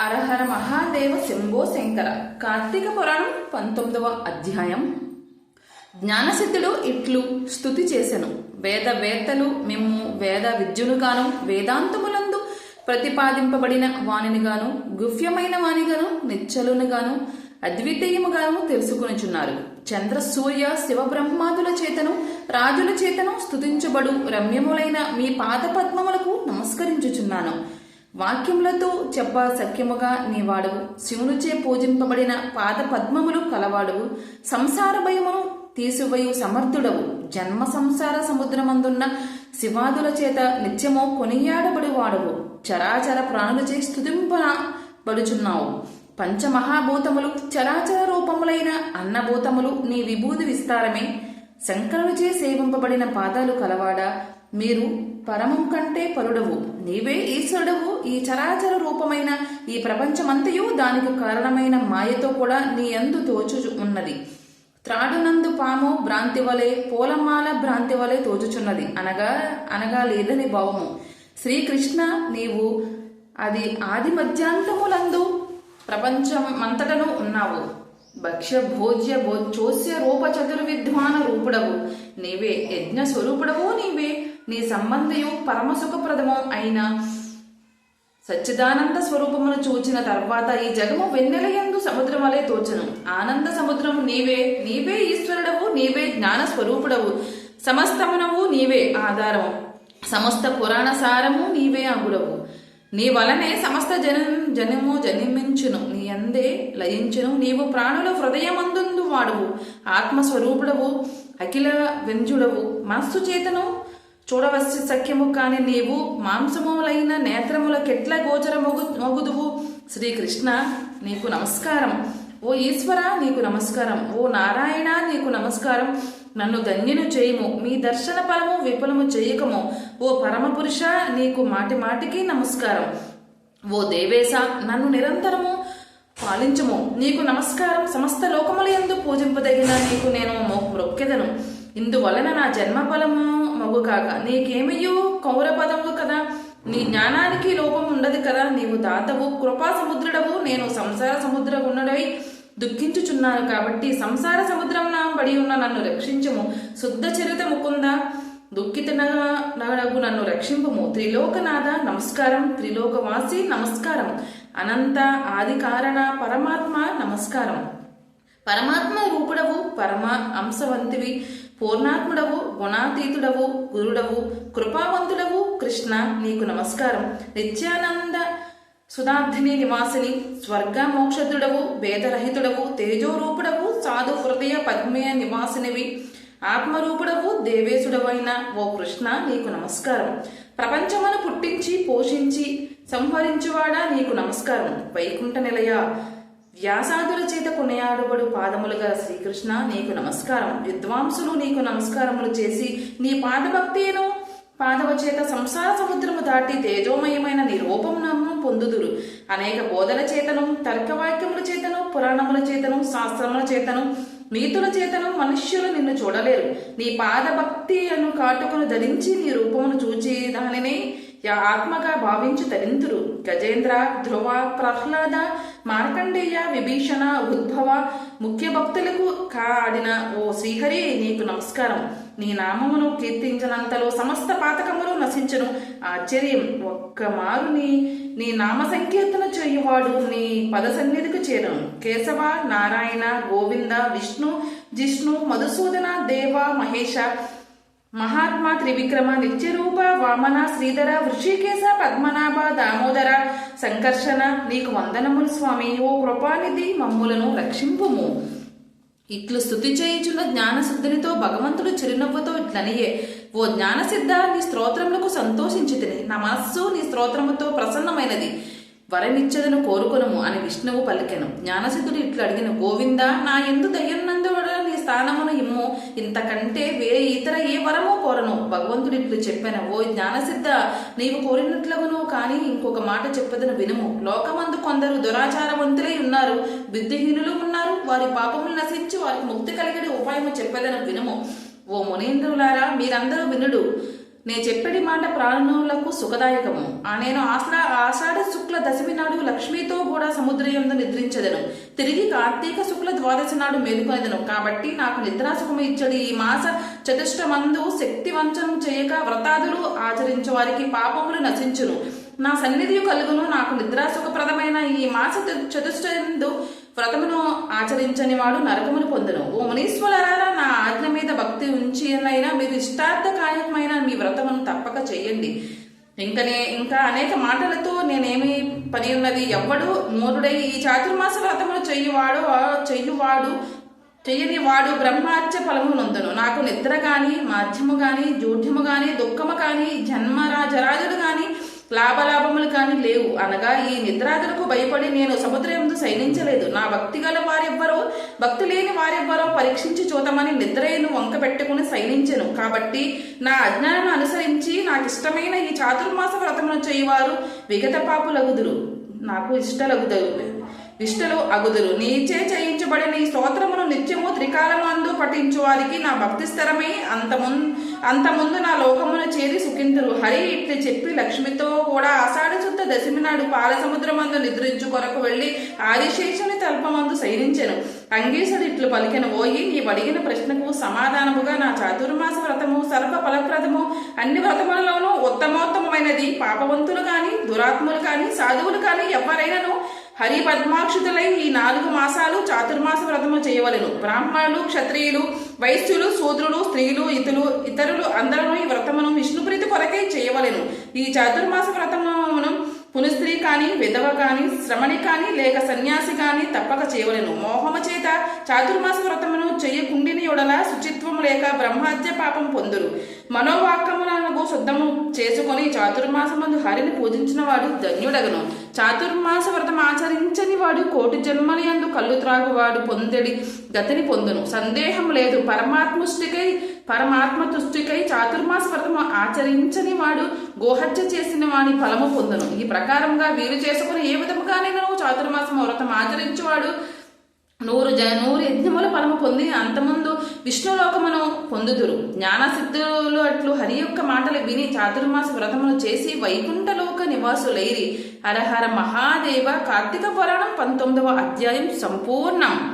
అరహర మహాదేవ శంభో శంకర. కార్తీక పురాణం పంతొమ్మిదవ అధ్యాయం. జ్ఞానసిద్ధుడు ఇట్లు స్థుతి చేసెను. వేద వేత్తలు మేము వేద విద్యునుగాను వేదాంతములందు ప్రతిపాదింపబడిన వానినిగాను గుహ్యమైన వానిగాను నిచ్చలునుగాను అద్వితీయముగాను తెలుసుకునిచున్నారు. చంద్ర సూర్య శివబ్రహ్మాదుల చేతను రాజుల చేతను స్థుతించబడు రమ్యములైన మీ పాదపద్మములకు నమస్కరించుచున్నాను. వాక్యములతో చెప్ప సఖ్యముగా నీవాడవు శివునిచే పూజింపబడిన పాద పద్మములు కలవాడవు సంసార భయమును తీసివయు సమర్థుడవు. జన్మ సంసార సముద్రమందున్న శివాదుల చేత నిత్యము కొనియాడబడి వాడవు చరాచర ప్రాణులచే స్తుతింపబడుచున్నావు. పంచమహాభూతములు చరాచర రూపములైన అన్నభూతములు నీ విభూతి విస్తారమే. శంకరునిచే సేవింపబడిన పాదాలు కలవాడా. మీరు పరమం కంటే పరుడవు నీవే ఈశ్వరుడవు. ఈ చరాచర రూపమైన ఈ ప్రపంచమంతయు దానికి కారణమైన మాయతో కూడా నీ అందు తోచు ఉన్నది. త్రాడునందు పాము భ్రాంతి వలె పూలమాల భ్రాంతి వలె తోచుచున్నది. అనగా అనగా లేదని భావము. శ్రీకృష్ణ నీవు అది ఆది మధ్యాంతములందు ప్రపంచమంతటను ఉన్నావు. భక్ష్య భోజ్య భోజ్యోస్య రూప చతుర్విద్వాన రూపుడవు. నీవే యజ్ఞ స్వరూపుడవు నీవే. నీ సంబంధియు పరమసుఖప్రదము అయిన సచ్చిదానంద స్వరూపమును చూచిన తర్వాత ఈ జగము వెన్నెలయందు సముద్రం వలె తోచను. ఆనంద సముద్రము నీవే నీవే ఈశ్వరుడవు నీవే జ్ఞాన స్వరూపుడవు. సమస్తమునవు నీవే ఆధారము. సమస్త పురాణ సారము నీవే అగుడవు. నీ వలనే సమస్త జనం జనము జన్మించును. నీ అందే లయించును. నీవు ప్రాణుల హృదయమందుందు వాడువు ఆత్మస్వరూపుడవు అఖిల వెంజుడవు. మనస్సు చేతను చూడవలసి సఖ్యము కాని నీవు మాంసములైన నేత్రములకెట్లా గోచర మొగు మొగుదువు? శ్రీకృష్ణ నీకు నమస్కారం. ఓ ఈశ్వర నీకు నమస్కారం. ఓ నారాయణ నీకు నమస్కారం. నన్ను ధన్యును చేయుము. మీ దర్శన ఫలము విఫలము చేయకము. ఓ పరమపురుష నీకు మాటి మాటికి నమస్కారం. ఓ దేవేశ నన్ను నిరంతరము పాలించము. నీకు నమస్కారం. సమస్త లోకముల యందు పూజింపదగిన నీకు నేను మొక్కెదను. ఇందువలన నా జన్మఫలము మగు కాక నీకేమయ్యో కౌర పదము కదా. నీ జ్ఞానానికి లోపం ఉండదు కదా. నీవు దాతవు కృపా సముద్రుడవు. నేను సంసార సముద్ర ఉన్నడై దుఃఖించుచున్నాను కాబట్టి సంసార సముద్రం పడి బడి ఉన్న నన్ను రక్షించము. శుద్ధ చరిత ముకుంద దుఃఖితనగు నన్ను రక్షింపుము. త్రిలోకనాథ నమస్కారం. త్రిలోకవాసి నమస్కారం. అనంత ఆది కారణ పరమాత్మ నమస్కారం. పరమాత్మ రూపుడవు పరమ అంశవంతివి. పూర్ణాత్ముడవు గుణాతీతుడవు గురుడవు కృపావంతుడవు కృష్ణ. నీకు నమస్కారం. నిత్యానంద సుధార్థిని నివాసిని స్వర్గ మోక్షదుడవు భేదరహితుడవు తేజోరూపుడవు సాధు హృదయ పద్మయ నివాసినివి. ఆత్మరూపుడవు దేవేశుడవైన ఓ కృష్ణ నీకు నమస్కారం. ప్రపంచమును పుట్టించి పోషించి సంహరించువాడా నీకు నమస్కారం. వైకుంఠ నిలయ. వ్యాసాదుల చేత కొనియాడబడు పాదములుగా శ్రీకృష్ణ నీకు నమస్కారం. విద్వాంసులు నీకు నమస్కారములు చేసి నీ పాదభక్తిను పాదవ చేత సంసార సముద్రము దాటి తేజోమయమైన నిరూపమునము పొందుదురు. అనేక బోధల చేతను తర్కవాక్యముల చేతను పురాణముల చేతను శాస్త్రముల చేతను నీతుల చేతను మనుష్యులు నిన్ను చూడలేరు. నీ పాదభక్తి అను కాటుకను ధరించి నీ రూపమును చూచి దానిని యా ఆత్మగా భావించి తరింతురు. గజేంద్ర ధ్రువ ప్రహ్లాద మార్కండేయ విభీషణ ఉద్భవ ముఖ్య భక్తులకు కాడిన ఓ శ్రీహరి నీకు నమస్కారం. నీ నామమును కీర్తించినంతలో సమస్త పాతకములు నశించను. ఆశ్చర్యం ఒక్క మారు నీ నీ నామ సంకీర్తన చేయువాడు నీ పద సన్నిధికి చేరను. కేశవ నారాయణ గోవింద విష్ణు జిష్ణు మధుసూదన దేవ మహేష మహాత్మా త్రివిక్రమ నిత్యరూప వామన శ్రీధర వృషికేశ పద్మనాభ దామోదర సంకర్షణ నీకు వందనములు స్వామి. ఓ కృపానిధి మమ్ములను రక్షింపుము. ఇట్లు స్థుతి చేయుచున్న జ్ఞానసిద్ధునితో భగవంతుడు చిరునవ్వుతో ఇట్లనియే. ఓ జ్ఞానసిద్ధ నీ స్తోత్రములకు సంతోషించితిని. నా మనస్సు నీ స్తోత్రముతో ప్రసన్నమైనది. వరమిచ్చదను కోరుకొనుము అని విష్ణువు పలికెను. జ్ఞానసిద్ధుడు ఇట్లు అడిగిన గోవింద నా ఎందు దయ్యన్నందు స్థానమున ఇమ్ము. ఇంతకంటే వేరే ఇతర ఏ వరమో కోరను. భగవంతుడు ఇట్లు చెప్పాను ఓ జ్ఞానసిద్ధ నీవు కోరినట్లుగును కానీ ఇంకొక మాట చెప్పదను వినుము. లోకమందు కొందరు దురాచారవంతులై ఉన్నారు బుద్ధిహీనులు ఉన్నారు వారి పాపములు నశించి వారికి ముక్తి కలిగడి ఉపాయము చెప్పేదను వినుము. ఓ మునీంద్రులారా మీరందరూ వినుడు. నే చెప్పడి మాట ప్రాణులకు సుఖదాయకము. ఆ నేను ఆశ ఆషాఢ శుక్ల దశమి నాడు లక్ష్మితో కూడా సముద్రయందు నిద్రించదను. తిరిగి కార్తీక శుక్ల ద్వాదశి నాడు మేలుకొనదను. కాబట్టి నాకు నిద్రాసుఖము ఇచ్చడు ఈ మాస చతుష్టమందు శక్తి వంచనం చేయక వ్రతాదులు ఆచరించు వారికి పాపములు నశించును. నా సన్నిధి కలుగును. నాకు నిద్రాసుఖప్రదమైన ఈ మాస చతుష్టయందు వ్రతమును ఆచరించని వాడు నరకమును పొందును. ఓ మునీశ్వరారా నా ఆజ్ఞ మీద భక్తి ఉంచి అయినా మీరు ఇష్టార్థకాయకమైన మీ వ్రతమును తప్పక చేయండి. ఇంకనే ఇంకా అనేక మాటలతో నేనేమి పని ఉన్నది ఎవ్వడు మూరుడై ఈ చాతుర్మాస వ్రతమును చెయ్యువాడు చెయ్యువాడు చెయ్యని వాడు బ్రహ్మాత్య ఫలము నొందను. నాకు నిద్ర గాని మాధ్యము గాని జూఢ్యము గాని దుఃఖము కానీ జన్మరాజరాజులు కానీ గాని లాభలాభములు కానీ లేవు. అనగా ఈ నిద్రాదులకు భయపడి నేను సముద్రయందు శయనించలేదు. నా భక్తి గల వారెవ్వరో భక్తి లేని వారెవ్వరో పరీక్షించి చూద్దామని నిద్రను వంక పెట్టుకుని శయనించను. కాబట్టి నా అజ్ఞానం అనుసరించి నాకు ఇష్టమైన ఈ చాతుర్మాస వ్రతమును చేయువారు విగత పాపులగుదురు. నాకు ఇష్టలగుదరు. ఇష్టలు అగుదురు. నీచే చేయించబడిన ఈ స్తోత్రమును నిత్యము త్రికాలమందు పఠించు వారికి నా భక్తి స్థిరమై అంతమున్ అంతముందు నా లోకమును చేరి సుఖింతురు. హరి ఇట్లు చెప్పి లక్ష్మితో కూడా ఆషాఢ శుద్ధ దశమి నాడు పాల సముద్రమందు నిద్రించు కొరకు వెళ్ళి ఆదిశేషుని తల్పమందు శయనించెను. అంగీసుడు ఇట్లు పలికిన. ఓయి నీవు అడిగిన ప్రశ్నకు సమాధానముగా నా చాతుర్మాస వ్రతము సర్వ ఫలప్రదము అన్ని వ్రతములలోనూ ఉత్తమోత్తమైనది పాపవంతులు కాని దురాత్ములు కాని సాధువులు కాని ఎవరైనాను హరి పద్మాక్షుతులై ఈ నాలుగు మాసాలు చాతుర్మాస వ్రతము చేయవలెను. బ్రాహ్మణులు క్షత్రియులు వైశ్యులు శూద్రులు స్త్రీలు ఇతరులు ఇతరులు అందరూ ఈ వ్రతమును విష్ణుప్రీతి కొరకై చేయవలెను. ఈ చాతుర్మాస వ్రతమును పునిస్త్రీ కాని విధవ కాని శ్రమణి కాని లేక సన్యాసి కాని తప్పక చేయవలెను. మోహము చేత చాతుర్మాస వ్రతమును చెయ్యకుండిని యొడల శుచిత్వము లేక బ్రహ్మహత్య పాపం పొందురు. మనోవాక్యములను శుద్ధము చేసుకొని చాతుర్మాసమందు హరిని పూజించిన వాడు ధన్యుడగను. చాతుర్మాస వ్రతం ఆచరించని వాడు కోటి జన్మలయందు కళ్ళు త్రాగువాడు పొందడి గతిని పొందును. సందేహం లేదు. పరమాత్ముష్టికై పరమాత్మ తుష్టికై చాతుర్మాస వ్రతము ఆచరించని వాడు గోహత్య చేసిన వాని ఫలము పొందును. ఈ ప్రకారంగా వీరు చేసుకుని ఏ విధముగానైనా చాతుర్మాసం వ్రతం ఆచరించువాడు నూరు జ నూరు యజ్ఞముల ఫలము పొంది అంతముందు విష్ణులోకమును పొందుదురు. జ్ఞానసిద్ధులు అట్లు హరి యొక్క మాటలు విని చాతుర్మాస వ్రతమును చేసి వైకుంఠలోక నివాసులైరి. హరహర మహాదేవ కార్తీక పురాణం పంతొమ్మిదవ అధ్యాయం సంపూర్ణం.